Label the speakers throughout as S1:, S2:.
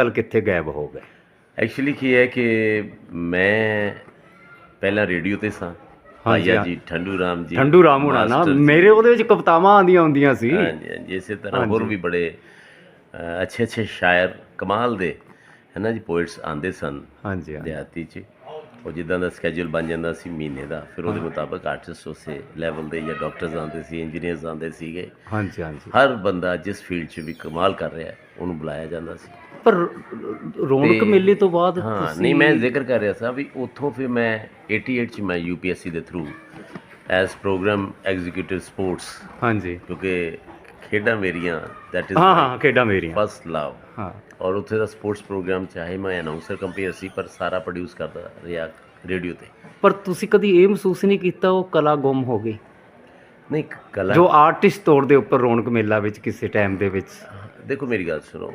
S1: ਕੱਲ ਕਿੱਥੇ ਗਾਇਬ ਹੋ ਗਏ?
S2: ਐਕਚੁਅਲੀ ਕੀ ਹੈ ਕਿ ਮੈਂ ਪਹਿਲਾਂ ਰੇਡੀਓ ਤੇ ਸਾਂ।
S1: ਹਾਂਜੀ,
S2: ਭਾਈਆ
S1: ਹਾਂ।
S2: ਜੀ ਠੰਡੂ ਰਾਮ ਜੀ
S1: ਠੰਡੂ ਰਾਮ ਹੋਣਾ ਨਾ।
S2: ਮਾਸਟਰ ਜੀ।
S1: ਮੇਰੇ ਉਹਦੇ ਵਿੱਚ ਕਵਿਤਾਵਾਂ ਆਉਂਦੀਆਂ ਹੁੰਦੀਆਂ ਸੀ।
S2: ਹਾਂਜੀ ਹਾਂਜੀ ਇਸੇ ਤਰ੍ਹਾਂ ਹੋਰ ਵੀ ਬੜੇ ਅੱਛੇ ਅੱਛੇ ਸ਼ਾਇਰ ਕਮਾਲ ਦੇ ਹੈ ਨਾ ਜੀ ਪੋਇਟਸ ਆਂਦੇ ਸਨ
S1: ਹਾਂਜੀ ਹਾਂ
S2: ਦਿਹਾਤੀ 'ਚ। ਉਹ ਜਿੱਦਾਂ ਦਾ ਸਕੇਜੂਲ ਬਣ ਜਾਂਦਾ ਸੀ ਮਹੀਨੇ ਦਾ ਫਿਰ ਉਹਦੇ ਮੁਤਾਬਕ ਆਰਟਿਸਟ ਉਸੇ ਲੈਵਲ ਦੇ ਜਾਂ ਡਾਕਟਰਸ ਆਉਂਦੇ ਸੀ ਇੰਜੀਨੀਅਰਸ ਆਉਂਦੇ ਸੀਗੇ।
S1: ਹਾਂਜੀ ਹਾਂਜੀ।
S2: ਹਰ ਬੰਦਾ ਜਿਸ ਫੀਲਡ 'ਚ ਵੀ ਕਮਾਲ ਕਰ ਰਿਹਾ ਹੈ, ਉਹਨੂੰ ਬੁਲਾਇਆ ਜਾਂਦਾ ਸੀ।
S1: ਪਰ ਰੌਣਕ ਮੇਲੇ ਤੋਂ ਬਾਅਦ
S2: ਹਾਂ ਨਹੀਂ ਮੈਂ ਜ਼ਿਕਰ ਕਰ ਰਿਹਾ ਸੀ ਵੀ ਉੱਥੋਂ ਫਿਰ ਮੈਂ 88 ਚ ਮੈਂ ਯੂਪੀਐਸਸੀ ਦੇ through as programme executive sports
S1: ਹਾਂਜੀ।
S2: ਕਿਉਂਕਿ ਖੇਡਾਂ ਮੇਰੀਆਂ ਦੈਟ ਇਜ਼
S1: ਹਾਂ ਹਾਂ ਖੇਡਾਂ ਮੇਰੀਆਂ।
S2: ਫਸਟ ਲਵ
S1: ਹਾਂ।
S2: ਔਰ ਉੱਥੇ ਦਾ ਸਪੋਰਟਸ ਪ੍ਰੋਗਰਾਮ ਚਾਹੇ ਮੈਂ ਅਨਾਉਂਸਰ ਕੰਪੇਅਰ ਸੀ ਪਰ ਸਾਰਾ ਪ੍ਰੋਡਿਊਸ ਕਰਦਾ ਰਿਹਾ ਰੇਡੀਓ ਤੇ।
S1: ਪਰ ਤੁਸੀਂ ਕਦੀ ਇਹ ਮਹਿਸੂਸ ਨਹੀਂ ਕੀਤਾ ਉਹ ਕਲਾ ਗੁੰਮ ਹੋ ਗਈ?
S2: ਨਹੀਂ ਕਲਾ
S1: ਜੋ ਆਰਟਿਸਟ ਤੌਰ ਦੇ ਉੱਪਰ ਰੌਣਕ ਮੇਲਾ ਵਿੱਚ ਕਿਸੇ ਟਾਈਮ ਦੇ ਵਿੱਚ?
S2: ਦੇਖੋ ਮੇਰੀ ਗੱਲ ਸੁਣੋ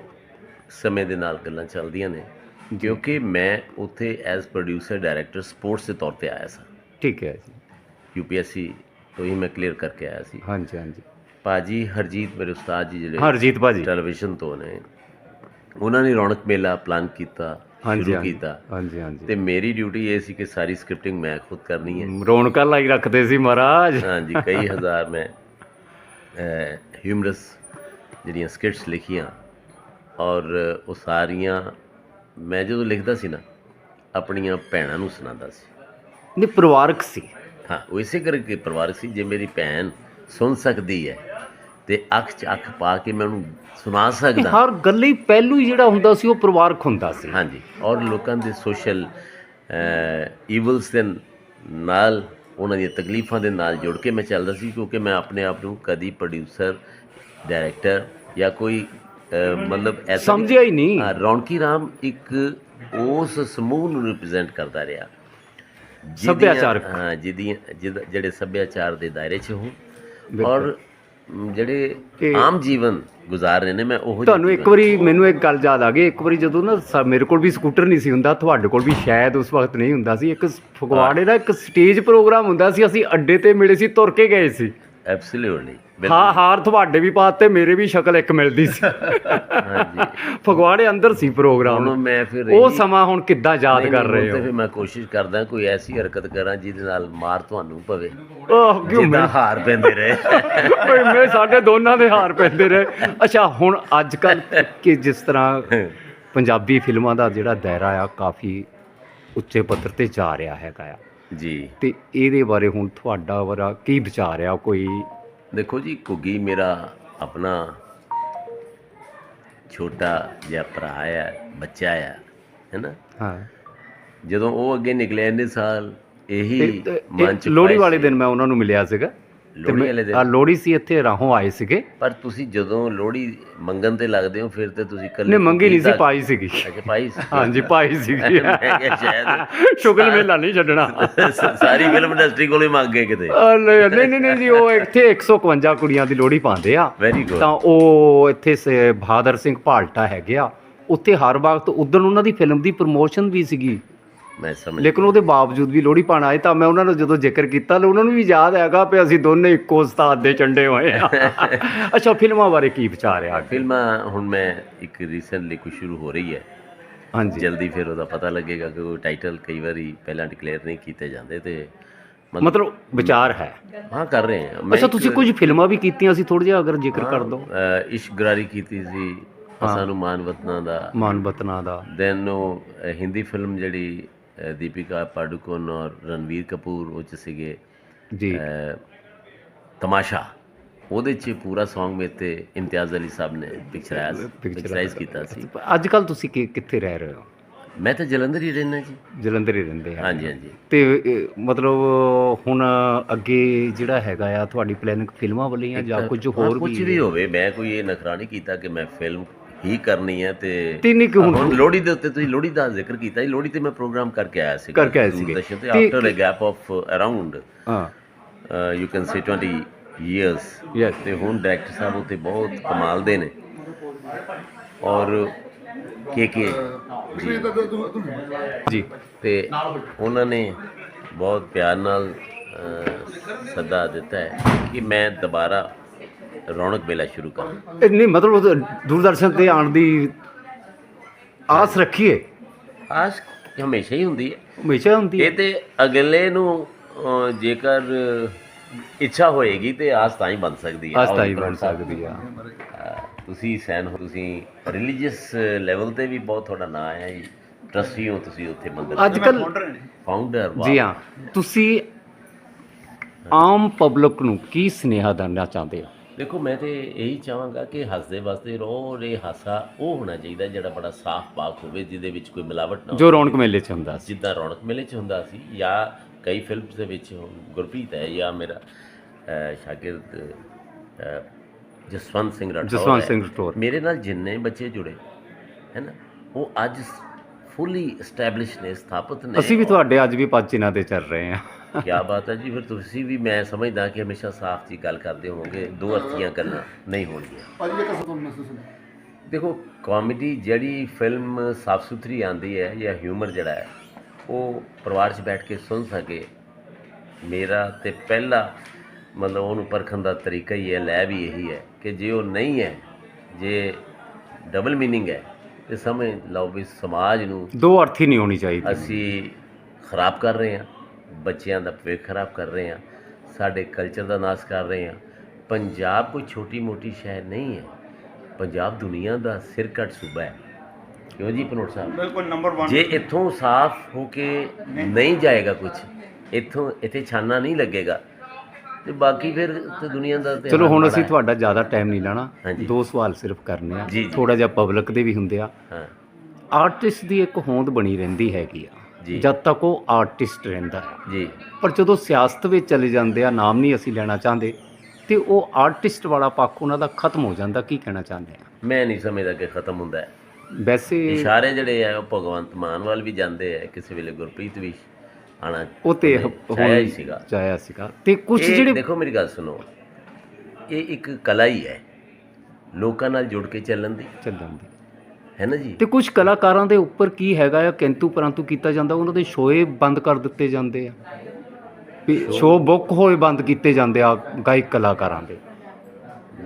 S2: ਸਮੇਂ ਦੇ ਨਾਲ ਗੱਲਾਂ ਚੱਲਦੀਆਂ ਨੇ ਕਿਉਂਕਿ ਮੈਂ ਉੱਥੇ ਐਜ਼ ਪ੍ਰੋਡਿਊਸਰ ਡਾਇਰੈਕਟਰ ਸਪੋਰਟਸ ਦੇ ਤੌਰ ਤੇ ਆਇਆ ਸਾਂ।
S1: ਠੀਕ ਹੈ ਜੀ।
S2: ਯੂਪੀਐਸਸੀ ਤੋਂ ਹੀ ਮੈਂ ਕਲੀਅਰ ਕਰਕੇ ਆਇਆ ਸੀ।
S1: ਹਾਂਜੀ ਹਾਂਜੀ।
S2: ਭਾਜੀ ਹਰਜੀਤ ਮੇਰੇ ਉਸਤਾਦ ਜੀ ਜਿਹੜੇ
S1: ਹਰਜੀਤ ਭਾਜੀ।
S2: ਟੈਲੀਵਿਜ਼ਨ ਤੋਂ ਨੇ ਉਹਨਾਂ ਨੇ ਰੌਣਕ ਮੇਲਾ ਪਲਾਨ ਕੀਤਾ ਸ਼ੁਰੂ ਕੀਤਾ।
S1: ਹਾਂਜੀ ਹਾਂਜੀ।
S2: ਤੇ ਮੇਰੀ ਡਿਊਟੀ ਇਹ ਸੀ ਕਿ ਸਾਰੀ ਸਕ੍ਰਿਪਟਿੰਗ ਮੈਂ ਖੁਦ ਕਰਨੀ ਹੈ।
S1: ਰੌਣਕਾਂ ਲਾਈ ਰੱਖਦੇ ਸੀ ਮਹਾਰਾਜ।
S2: ਹਾਂਜੀ ਕਈ ਹਜ਼ਾਰ ਮੈਂ ਹਿਊਮਰਸ ਜਿਹੜੀਆਂ ਸਕਿਟਸ ਲਿਖੀਆਂ ਔਰ ਉਹ ਸਾਰੀਆਂ ਮੈਂ ਜਦੋਂ ਲਿਖਦਾ ਸੀ ਨਾ ਆਪਣੀਆਂ ਭੈਣਾਂ ਨੂੰ ਸੁਣਾਉਂਦਾ ਸੀ।
S1: ਨਹੀਂ ਪਰਿਵਾਰਕ ਸੀ।
S2: ਹਾਂ ਉਹ ਇਸੇ ਕਰਕੇ ਪਰਿਵਾਰਕ ਸੀ ਜੇ ਮੇਰੀ ਭੈਣ ਸੁਣ ਸਕਦੀ ਹੈ ਤੇ ਅੱਖ 'ਚ ਅੱਖ ਪਾ ਕੇ ਮੈਂ ਉਹਨੂੰ ਸੁਣਾ ਸਕਦਾ।
S1: ਹਰ ਗੱਲ ਪਹਿਲੂ ਜਿਹੜਾ ਹੁੰਦਾ ਸੀ ਉਹ ਪਰਿਵਾਰਕ ਹੁੰਦਾ ਸੀ।
S2: ਹਾਂਜੀ ਔਰ ਲੋਕਾਂ ਦੇ ਸੋਸ਼ਲ ਈਵਲਸ ਦੇ ਨਾਲ ਉਹਨਾਂ ਦੀਆਂ ਤਕਲੀਫਾਂ ਦੇ ਨਾਲ ਜੁੜ ਕੇ ਮੈਂ ਚੱਲਦਾ ਸੀ ਕਿਉਂਕਿ ਮੈਂ ਆਪਣੇ ਆਪ ਨੂੰ ਕਦੀ ਪ੍ਰੋਡਿਊਸਰ ਡਾਇਰੈਕਟਰ ਜਾਂ ਕੋਈ ਮਤਲਬ ਐਸਾ
S1: ਸਮਝਿਆ ਹੀ ਨਹੀਂ।
S2: ਹਾਂ, ਰੌਣਕੀ ਰਾਮ ਇੱਕ ਉਸ ਸਮੂਹ ਨੂੰ ਰਿਪਰੈਜ਼ੈਂਟ ਕਰਦਾ ਰਿਹਾ। ਜਿਹਦੀਆਂ-
S1: ਸੱਭਿਆਚਾਰਕ।
S2: ਹਾਂ ਜਿਹਦੀਆਂ ਜਿਹਦਾ- ਜਿਹੜੇ ਸੱਭਿਆਚਾਰ ਦੇ ਦਾਇਰੇ 'ਚ ਹੋਣ ਔਰ ਮ, ਜਿਹੜੇ
S1: ਇਹ-
S2: ਆਮ ਜੀਵਨ ਗੁਜ਼ਾਰ ਰਹੇ ਨੇ ਮੈਂ ਉਹ
S1: ਤੁਹਾਨੂੰ ਇੱਕ ਵਾਰੀ ਮੈਨੂੰ ਇੱਕ ਗੱਲ ਯਾਦ ਆ ਗਈ। ਇੱਕ ਵਾਰੀ ਜਦੋਂ ਨਾ ਸ- ਮੇਰੇ ਕੋਲ ਵੀ ਸਕੂਟਰ ਨਹੀਂ ਸੀ ਹੁੰਦਾ ਤੁਹਾਡੇ ਕੋਲ ਵੀ ਸ਼ਾਇਦ ਉਸ ਵਕਤ ਨਹੀਂ ਹੁੰਦਾ ਸੀ। ਇੱਕ ਸ- ਫਗਵਾੜੇ ਦਾ ਇੱਕ ਸਟੇਜ ਪ੍ਰੋਗਰਾਮ ਹੁੰਦਾ ਸੀ ਅਸੀਂ ਅੱਡੇ ਤੇ ਮਿਲੇ ਸੀ ਤੁਰ ਕੇ ਗਏ ਸੀ।
S2: ਐਬਸੋਲੂਟਲੀ
S1: ਹਾਂ ਹਾਰ ਤੁਹਾਡੇ ਵੀ ਪਾਤੇ ਮੇਰੇ ਵੀ ਸ਼ਕਲ ਇੱਕ ਮਿਲਦੀ ਸੀ।
S2: ਹਾਂਜੀ।
S1: ਫਗਵਾੜੇ ਅੰਦਰ ਸੀ
S2: ਹੁਣ
S1: ਪ੍ਰੋਗਰਾਮ
S2: ਮੈਂ ਫਿਰ
S1: ਉਹ ਸਮਾਂ ਹੁਣ ਕਿੱਦਾਂ ਯਾਦ ਕਰ ਰਹੇ
S2: ਹੁਣ ਤੇ
S1: ਹੋ?
S2: ਫਿਰ ਮੈਂ ਕੋਸ਼ਿਸ਼ ਕਰਦਾ ਕੋਈ ਐਸੀ ਹਰਕਤ ਕਰਾਂ ਜਿਹਦੇ ਨਾਲ ਮਾਰ ਤੁਹਾਨੂੰ ਪਵੇ।
S1: ਆਹ ਕਿਉਂ
S2: ਜਿੱਦਾਂ ਹਾਰ ਪੈਂਦੇ ਰਹੇ।
S1: ਓਏ ਮੈਂ ਸਾਡੇ ਦੋਨਾਂ ਦੇ ਹਾਰ ਪੈਂਦੇ ਰਹੇ। ਅੱਛਾ ਹੁਣ ਅੱਜ ਕੱਲ ਕਿ ਜਿਸ ਤਰ੍ਹਾਂ ਪੰਜਾਬੀ ਫਿਲਮਾਂ ਦਾ ਜਿਹੜਾ ਦਾਇਰਾ ਆ ਕਾਫੀ ਉੱਚੇ ਪੱਧਰ ਤੇ ਜਾ ਰਿਹਾ ਹੈਗਾ ਆ।
S2: ਜੀ।
S1: ਤੇ ਇਹਦੇ ਬਾਰੇ ਹੁਣ ਤੁਹਾਡਾ ਵਰਾ ਕੀ ਵਿਚਾਰ ਆ? ਕੋਈ
S2: ਦੇਖੋ ਜੀ ਘੁੱਗੀ ਮੇਰਾ ਆਪਣਾ ਛੋਟਾ ਜਿਹਾ ਭਰਾ ਆ ਬੱਚਾ ਆ ਹੈਨਾ?
S1: ਹਾਂ।
S2: ਜਦੋਂ ਉਹ ਅੱਗੇ ਨਿਕਲਿਆ ਇੰਨੇ ਸਾਲ ਇਹੀ ਮਨ ਚ
S1: ਲੋਹੜੀ ਵਾਲੇ। ਦਿਨ ਮੈਂ ਉਹਨਾਂ ਨੂੰ ਮਿਲਿਆ ਸੀਗਾ।
S2: ਲੋਹੜੀ
S1: ਮੈਂ-
S2: ਵਾਲੇ ਦਿਨ
S1: ਆ ਲੋਹੜੀ ਸੀ ਇੱਥੇ ਰਾਹੋਂ ਆਏ ਸੀਗੇ।
S2: ਪਰ ਤੁਸੀਂ ਜਦੋਂ ਲੋਹੜੀ ਮੰਗਣ ਤੇ ਲੱਗਦੇ ਹੋ ਫਿਰ ਤੇ ਤੁਸੀਂ ਕੱਲੇ
S1: ਨੇ ਮੰਗੀ ਨਹੀਂ ਸੀ ਪਾਈ ਸੀਗੀ।
S2: ਅੱਛਾ ਪਾਈ ਸੀ।
S1: ਹਾਂਜੀ ਪਾਈ ਸੀਗੀ।
S2: ਮੈਂ ਕਿਹਾ ਸ਼ਾਇਦ
S1: ਸ਼ੁਗਲ ਮੇਲਾ ਨਹੀਂ ਛੱਡਣਾ।
S2: ਸਾਰੀ ਫਿਲਮ ਇੰਡਸਟਰੀ ਕੋਲ ਹੀ ਮੰਗ ਗਏ ਕਿਤੇ।
S1: ਨਹੀਂ ਨਹੀਂ ਨਹੀਂ ਨਹੀਂ ਜੀ ਉਹ ਇੱਥੇ 151 ਕੁੜੀਆਂ ਦੀ ਲੋਹੜੀ ਪਾਉਂਦੇ ਆ।
S2: ਵੈਰੀ ਗੁੱਡ
S1: ਤਾਂ ਉਹ ਇੱਥੇ ਸ- ਬਹਾਦਰ ਸਿੰਘ ਭਾਲਟਾ ਹੈਗੇ ਆ। ਉੱਥੇ ਹਰ ਵਕਤ ਉਦੋਂ ਉਹਨਾਂ ਦੀ ਫਿਲਮ ਦੀ ਪ੍ਰਮੋਸ਼ਨ ਵੀ ਸੀਗੀ।
S2: ਮੈਂ ਸਮਝ
S1: ਲੇਕਿਨ ਉਹਦੇ ਬਾਵਜੂਦ ਵੀ ਲੋਹੜੀ ਪਾਣ ਆਏ ਤਾਂ ਮੈਂ ਉਹਨਾਂ ਨੂੰ ਜਦੋਂ ਜ਼ਿਕਰ ਕੀਤਾ ਤਾਂ ਉਹਨਾਂ ਨੂੰ ਵੀ ਯਾਦ ਹੈਗਾ ਕਿ ਅਸੀਂ ਦੋਨੇ ਇੱਕੋ ਉਸਤਾਦ ਦੇ ਚੰਡੇ ਹੋਏ ਆ ਅੱਛਾ ਫਿਲਮਾਂ ਬਾਰੇ ਕੀ ਵਿਚਾਰ ਆ
S2: ਫਿਲਮਾਂ ਹੁਣ ਮੈਂ ਇੱਕ ਰੀਸੈਂਟਲੀ ਕੁਝ ਸ਼ੁਰੂ ਹੋ ਰਹੀ ਹੈ।
S1: ਹਾਂਜੀ।
S2: ਜਲਦੀ ਫਿਰ ਉਹਦਾ ਪਤਾ ਲੱਗੇਗਾ ਕਿ ਉਹ ਟਾਈਟਲ ਕਈ ਵਾਰੀ ਪਹਿਲਾਂ ਡਿਕਲੇਅਰ ਨਹੀਂ ਕੀਤੇ ਜਾਂਦੇ ਤੇ ਮਤਲਬ
S1: ਵਿਚਾਰ ਹੈ।
S2: ਹਾਂ ਕਰ ਰਹੇ ਹਾਂ।
S1: ਅੱਛਾ ਤੁਸੀਂ ਕੁਝ ਫਿਲਮਾਂ ਵੀ ਕੀਤੀਆਂ ਸੀ ਥੋੜਾ ਜਿਹਾ ਅਗਰ ਜ਼ਿਕਰ ਕਰ
S2: ਅਹ, ਇਸ਼ਕ ਗਰਾਰੀ ਕੀਤੀ ਸੀ ਸਾਨੂੰ ਮਾਨ ਵਤਨਾਂ ਦਾ।
S1: ਮਾਨ ਬਤਨਾ ਦਾ।
S2: ਦੈਨ ਉਹ ਹਿੰਦੀ ਫਿਲਮ ਜਿਹੜੀ ਦੀਪਿਕਾ ਪਾਡੂਕੋਨ ਔਰ ਰਣਵੀਰ ਕਪੂਰ ਉਹ ਚ ਸੀਗੇ
S1: ਜੀ
S2: ਤਮਾਸ਼ਾ ਉਹਦੇ ਚ ਪੂਰਾ Song ਮੇ ਤੇ ਇਮਤਿਆਜ਼ ਅਲੀ ਸਾਹਿਬ ਨੇ ਪਿਕਚਰਾਈਜ਼ ਪਿਕਚਰਾਈਜ਼ ਕੀਤਾ ਸੀ
S1: ਅੱਜ ਕੱਲ ਤੁਸੀਂ ਕਿੱਥੇ ਰਹਿ ਰਹੇ ਹੋ
S2: ਮੈਂ ਤਾਂ ਜਲੰਧਰ ਹੀ ਰਹਿਣਾ ਜੀ
S1: ਜਲੰਧਰ ਹੀ ਰਹਿੰਦੇ ਆ
S2: ਹਾਂਜੀ ਹਾਂਜੀ
S1: ਤੇ ਮਤਲਬ ਹੁਣ ਅੱਗੇ ਜਿਹੜਾ ਹੈਗਾ ਆ ਤੁਹਾਡੀ ਪਲੈਨਿੰਗ ਫਿਲਮਾਂ ਵੱਲ ਜਾਂ ਕੁਝ ਹੋਰ
S2: ਕੁਝ
S1: ਵੀ
S2: ਵੀ ਹੋਵੇ ਮੈਂ ਕੋਈ ਇਹ ਨਖਰਾ ਨਹੀਂ ਕੀਤਾ ਕਿ ਮੈਂ ਫਿਲਮ ਹੀ ਕਰਨੀ ਹੈ ਤੇ
S1: ਤੇ ਨਹੀਂ ਕਿ ਹੁਣ
S2: ਲੋਹੜੀ ਦੇ ਉੱਤੇ ਤੁਸੀਂ ਲੋਹੜੀ ਦਾ ਜ਼ਿਕਰ ਕੀਤਾ ਜੀ ਲੋਹੜੀ ਤੇ ਮੈਂ ਪ੍ਰੋਗਰਾਮ ਕਰਕੇ ਆਇਆ ਸੀ
S1: ਕਰਕੇ।
S2: ਤੇ
S1: ਤੇ-
S2: after a gap of around
S1: ਹਾਂ।
S2: You can say 20 years
S1: yes
S2: ਤੇ ਹੁਣ ਡਾਇਰੈਕਟਰ ਸਾਹਿਬ ਉੱਤੇ ਬਹੁਤ ਕਮਾਲ ਦੇ ਨੇ। ਔਰ ਕੇ ਕੇ ਜੀ। ਤੇ ਉਹਨਾਂ ਨੇ ਬਹੁਤ ਪਿਆਰ ਨਾਲ ਸੱਦਾ ਦਿੱਤਾ ਹੈ ਕਿ ਮੈਂ ਦੁਬਾਰਾ ਰੌਣਕ ਮੇਲਾ ਸ਼ੁਰੂ ਕਰਾਂ
S1: ਇਹ ਨਹੀਂ ਮਤਲਬ ਉਹ ਦੂਰਦਰਸ਼ਨ ਤੇ ਆਉਣ ਦੀ ਆਸ ਰੱਖੀਏ
S2: ਆਸ ਹਮੇਸ਼ਾ ਹੀ ਹੁੰਦੀ ਹੈ।
S1: ਹਮੇਸ਼ਾ ਹੁੰਦੀ ਹੈ।
S2: ਇਹ ਤੇ ਅਗਲੇ ਨੂੰ ਅਹ, ਜੇਕਰ ਇੱਛਾ ਹੋਏਗੀ ਤੇ ਆਸ ਤਾਂ ਹੀ ਬਣ ਸਕਦੀ ਹੈ।
S1: ਆਸ ਤਾਂ ਹੀ ਬਣ। ਸਕਦੀ ਆ
S2: ਅਹ, ਤੁਸੀਂ ਸੈਨ ਹੋ ਤੁਸੀਂ ਰਿਲੀਜੀਅਸ ਲੈਵਲ ਤੇ ਵੀ ਬਹੁਤ ਤੁਹਾਡਾ ਨਾਂ ਹੈ ਜੀ। ਟਰਸਟੀ ਹੋ ਤੁਸੀਂ ਉੱਥੇ ਮੰਦਰ
S1: ਅੱਜ ਕੱਲ
S2: ਫਾਊਂਡਰ
S1: ਜੀ। ਹਾਂ। ਤੁਸੀਂ ਆਮ ਪਬਲਿਕ ਨੂੰ ਕੀ ਸੁਨੇਹਾ ਦੇਣਾ ਚਾਹੁੰਦੇ ਹੋ?
S2: ਦੇਖੋ ਮੈਂ ਤੇ ਇਹੀ ਚਾਹਾਂਗਾ ਕਿ ਹੱਸਦੇ ਵਸਦੇ ਰਹੋ ਇਹ ਹਾਸਾ ਉਹ ਹੋਣਾ ਚਾਹੀਦਾ ਜਿਹੜਾ ਬੜਾ ਸਾਫ਼ ਪਾਕ ਹੋਵੇ ਜਿਹਦੇ ਵਿੱਚ ਕੋਈ ਮਿਲਾਵਟ ਨਾ ਹੋਵੇ
S1: ਜੋ ਰੌਣਕ ਮੇਲੇ 'ਚ ਹੁੰਦਾ ਸੀ
S2: ਜਿੱਦਾਂ ਰੌਣਕ ਮੇਲੇ 'ਚ ਹੁੰਦਾ ਸੀ ਜਾਂ ਕਈ ਫਿਲਮਸ ਦੇ ਵਿੱਚ ਗੁਰਪ੍ਰੀਤ ਹੈ ਜਾਂ ਮੇਰਾ ਸ਼ਾਗਿਰਦ ਜਸਵੰਤ ਸਿੰਘ ਰਾਠੌਰ
S1: ਜਸਵੰਤ। ਸਿੰਘ ਰਾਠੌਰ।
S2: ਮੇਰੇ ਨਾਲ ਜਿੰਨੇ ਬੱਚੇ ਜੁੜੇ ਹੈ ਨਾ ਉਹ ਅੱਜ ਫੁੱਲੀ ਐਸਟੈਬਲਿਸ਼ ਨੇ ਸਥਾਪਿਤ ਨੇ
S1: ਅਸੀਂ ਵੀ ਤੁਹਾਡੇ ਅੱਜ ਵੀ ਪੰਜ ਚਿਨਾਂ ਤੇ ਚੱਲ ਰਹੇ ਹਾਂ
S2: ਕੀ ਬਾਤ ਹੈ ਜੀ ਫਿਰ ਤੁਸੀਂ ਵੀ ਮੈਂ ਸਮਝਦਾ ਕਿ ਹਮੇਸ਼ਾ ਸਾਫ਼ ਜੀ ਗੱਲ ਕਰਦੇ ਹੋਵੋਗੇ ਦੋ ਅਰਥੀਆਂ ਗੱਲਾਂ ਨਹੀਂ ਹੋਣਗੀਆਂ।
S3: ਭਾਜੀ ਇਹ ਕਸਾ ਤੁਹਾਨੂੰ ਮਹਿਸੂਸ ਹੁੰਦਾ
S2: ਦੇਖੋ ਕਾਮੇਡੀ ਜਿਹੜੀ ਫਿਲਮ ਸਾਫ਼ ਸੁਥਰੀ ਆਂਦੀ ਹੈ ਜਾਂ ਹਿਊਮਰ ਜਿਹੜਾ ਹੈ ਉਹ ਪਰਿਵਾਰ 'ਚ ਬੈਠ ਕੇ ਸੁਣ ਸਕੇ। ਮੇਰਾ ਤੇ ਪਹਿਲਾ ਮਤਲਬ ਉਹਨੂੰ ਪਰਖਣ ਦਾ ਤਰੀਕਾ ਹੀ ਹੈ ਲੈ ਵੀ ਇਹੀ ਹੈ ਕਿ ਜੇ ਉਹ ਨਹੀਂ ਹੈ ਜੇ ਡਬਲ ਮੀਨਿੰਗ ਹੈ ਤੇ ਸਮਝ ਲਓ ਵੀ ਸਮਾਜ ਨੂੰ
S1: ਦੋ ਅਰਥੀ ਨਹੀਂ ਹੋਣੀ ਚਾਹੀਦੀ।
S2: ਅਸੀਂ ਖਰਾਬ ਕਰ ਰਹੇ ਹਾਂ। ਬੱਚਿਆਂ ਦਾ ਭਵਿੱਖ ਖਰਾਬ ਕਰ ਰਹੇ ਹਾਂ ਸਾਡੇ ਕਲਚਰ ਦਾ ਨਾਸ਼ ਕਰ ਰਹੇ ਹਾਂ। ਪੰਜਾਬ ਕੋਈ ਛੋਟੀ ਮੋਟੀ ਸ਼ਹਿਰ ਨਹੀਂ ਹੈ। ਪੰਜਾਬ ਦੁਨੀਆ ਦਾ ਸਿਰਕੱਟ ਸੂਬਾ ਹੈ। ਕਿਉਂ ਜੀ ਪਨੋਟ ਸਾਹਿਬ?
S3: ਬਿਲਕੁਲ ਨੰਬਰ 1
S2: ਜੇ ਇੱਥੋਂ ਸਾਫ਼ ਹੋ ਕੇ ਨਹੀਂ। ਜਾਏਗਾ ਕੁਝ ਇੱਥੋਂ ਇੱਥੇ ਛਾਨਾ ਨਹੀਂ ਲੱਗੇਗਾ। ਤੇ ਬਾਕੀ ਫਿਰ ਤੇ ਦੁਨੀਆ ਦਾ ਤੇ
S1: ਚਲੋ ਹੁਣ ਅਸੀਂ। ਤੁਹਾਡਾ ਜ਼ਿਆਦਾ ਟਾਈਮ ਨਹੀਂ ਲੈਣਾ।
S2: ਹਾਂਜੀ।
S1: ਦੋ ਸਵਾਲ ਸਿਰਫ ਕਰਨੇ ਆ। ਥੋੜਾ ਜਿਹਾ ਪਬਲਿਕ ਦੇ ਵੀ ਹੁੰਦੇ ਆ।
S2: ਹਾਂ।
S1: ਆਰਟਿਸਟ ਦੀ ਇੱਕ ਹੋਂਦ ਬਣੀ ਰਹਿੰਦੀ ਹੈਗੀ ਆ। ਜਦ ਤੱਕ ਉਹ ਆਰਟਿਸਟ ਰਹਿੰਦਾ ਹੈ।
S2: ਜੀ।
S1: ਪਰ ਜਦੋਂ ਸਿਆਸਤ ਵਿੱਚ ਚਲੇ ਜਾਂਦੇ ਆ ਨਾਮ ਨਹੀਂ ਅਸੀਂ ਲੈਣਾ ਚਾਹੁੰਦੇ ਤੇ ਉਹ ਆਰਟਿਸਟ ਵਾਲਾ ਪੱਖ ਉਹਨਾਂ ਦਾ ਖਤਮ ਹੋ ਜਾਂਦਾ ਕੀ ਕਹਿਣਾ ਚਾਹੁੰਦੇ ਆ?
S2: ਮੈਂ ਨਹੀਂ ਸਮਝਦਾ ਕਿ ਖਤਮ ਹੁੰਦਾ ਹੈ।
S1: ਵੈਸੇ
S2: ਇਸ਼ਾਰੇ ਜਿਹੜੇ ਆ ਉਹ ਭਗਵੰਤ ਮਾਨ ਵੱਲ ਵੀ ਜਾਂਦੇ ਆ ਕਿਸੇ ਵੇਲੇ ਗੁਰਪ੍ਰੀਤ ਵੀ ਆਣਾ
S1: ਉਹ ਤੇ
S2: ਚਾਹਿਆ ਹੀ ਸੀਗਾ।
S1: ਚਾਹਿਆ ਸੀਗਾ। ਤੇ ਕੁਝ ਜਿਹੜੇ
S2: ਦੇਖੋ ਮੇਰੀ ਗੱਲ ਸੁਣੋ ਇਹ ਇੱਕ ਕਲਾ ਹੀ ਹੈ ਲੋਕਾਂ ਨਾਲ ਜੁੜ ਕੇ ਚੱਲਣ ਦੀ।
S1: ਚੱਲਣ ਦੀ।
S2: ਹੈ ਨਾ ਜੀ?
S1: ਤੇ ਕੁਝ ਕਲਾਕਾਰਾਂ ਦੇ ਉੱਪਰ ਕੀ ਹੈਗਾ ਆ? ਕਿੰਤੂ ਪਰੰਤੂ ਕੀਤਾ ਜਾਂਦਾ ਉਹਨਾਂ ਦੇ ਸ਼ੋਏ ਬੰਦ ਕਰ ਦਿੱਤੇ ਜਾਂਦੇ ਆ। ਵੀ ਸ਼ੋ ਬੁੱਕ ਹੋਏ ਬੰਦ ਕੀਤੇ ਜਾਂਦੇ ਆ ਗਾਇਕ ਕਲਾਕਾਰਾਂ ਦੇ।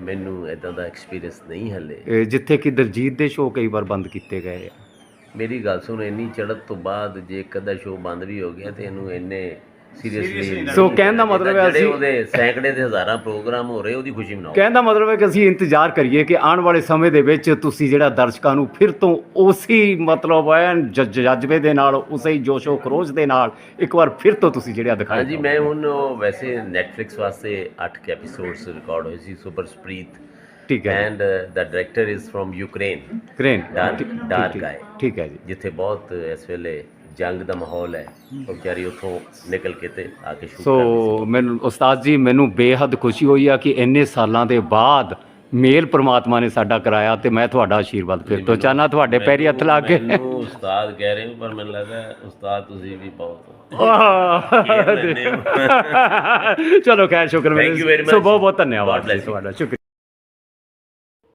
S2: ਮੈਨੂੰ ਇਦਾਂ ਦਾ ਐਕਸਪੀਰੀਅੰਸ ਨਹੀਂ ਹਲੇ।
S1: ਜਿੱਥੇ ਕਿ ਦਲਜੀਤ ਦੇ ਸ਼ੋ ਕਈ ਵਾਰ ਬੰਦ ਕੀਤੇ ਗਏ ਆ।
S2: ਮੇਰੀ ਗੱਲ ਸੁਣੋ ਇੰਨੀ ਚੜ੍ਹਤ ਤੋਂ ਬਾਅਦ ਜੇ ਅੱਧਾ ਸ਼ੋਅ ਬੰਦ ਵੀ ਹੋ ਗਿਆ ਤੇ ਇਹਨੂੰ ਇੰਨੇ ਸੀਰੀਅਸਲੀ
S1: ਸੋ ਕਹਿਣ ਦਾ ਮਤਲਬ ਹੈ
S2: ਜਿਹੜੇ
S1: ਅਸੀਂ
S2: ਉਹਦੇ ਸੈਂਕੜੇ ਤੇ ਹਜ਼ਾਰਾਂ ਪ੍ਰੋਗਰਾਮ ਹੋ ਰਹੇ ਉਹਦੀ ਖੁਸ਼ੀ ਮਨਾਓ।
S1: ਕਹਿਣ ਦਾ ਮਤਲਬ ਹੈ ਕਿ ਅਸੀਂ ਇੰਤਜ਼ਾਰ ਕਰੀਏ ਕਿ ਆਉਣ ਵਾਲੇ ਸਮੇਂ ਦੇ ਵਿੱਚ ਤੁਸੀਂ ਜਿਹੜਾ ਦਰਸ਼ਕਾਂ ਨੂੰ ਫਿਰ ਤੋਂ ਉਸੇ ਮਤਲਬ ਹੈ ਜਜ਼ਬੇ ਦੇ ਨਾਲ ਉਸੇ ਹੀ ਜੋਸ਼ੋ ਖਰੋਸ਼ ਦੇ ਨਾਲ ਇੱਕ ਵਾਰ ਫਿਰ ਤੋਂ ਤੁਸੀਂ ਜਿਹੜਾ ਦਿਖਾਇਆ
S2: ਹਾਂਜੀ ਮੈਂ ਹੁਣ ਉਹ ਵੈਸੇ ਨੈਟਫਲਿਕਸ ਵਾਸਤੇ 8 ਕੇ ਐਪੀਸੋਡਸ ਰਿਕਾਰਡ ਹੋਏ ਸੀ ਸੁਪਰ ਸਪ੍ਰੀਤ
S1: ਠੀਕ ਹੈ
S2: and the director is from Ukraine ਡਾਰ
S1: ਠੀਕ-
S2: guy।
S1: ਠੀਕ ਹੈ ਜੀ।
S2: ਜਿੱਥੇ ਬਹੁਤ ਇਸ ਵੇਲੇ ਜੰਗ ਦਾ ਮਾਹੌਲ ਹੈ ਉਹ ਵਿਚਾਰੀ ਉੱਥੋਂ ਨਿਕਲ ਕੇ ਤੇ ਆ ਕੇ ਸ਼ੂਟ
S1: ਸੋ ਮੈਨੂੰ ਉਸਤਾਦ ਜੀ ਮੈਨੂੰ ਬੇਹੱਦ ਖੁਸ਼ੀ ਹੋਈ ਆ ਕਿ ਇੰਨੇ ਸਾਲਾਂ ਦੇ ਬਾਅਦ ਮੇਲ ਪ੍ਰਮਾਤਮਾ ਨੇ ਸਾਡਾ ਕਰਾਇਆ ਤੇ ਮੈਂ ਤੁਹਾਡਾ ਆਸ਼ੀਰਵਾਦ ਫਿਰ ਤੋਂ ਚਾਹਨਾ ਤੁਹਾਡੇ ਪੈਰੀ ਹੱਥ ਲਾ ਕੇ
S2: ਮੈਨੂੰ ਉਸਤਾਦ ਕਹਿ ਰਹੇ ਹੋ ਪਰ ਮੈਨੂੰ ਲੱਗਦਾ ਉਸਤਾਦ ਤੁਸੀਂ ਵੀ ਬਹੁਤ
S1: ਆਹ। ਚਲੋ ਖੈਰ ਸ਼ੁਕਰ
S2: Thank you very
S1: so
S2: much.
S1: ਬਹੁਤ ਬਹੁਤ ਧੰਨਵਾਦ ਜੀ. ਤੁਹਾਡਾ ਸ਼ੁਕਰੀਆ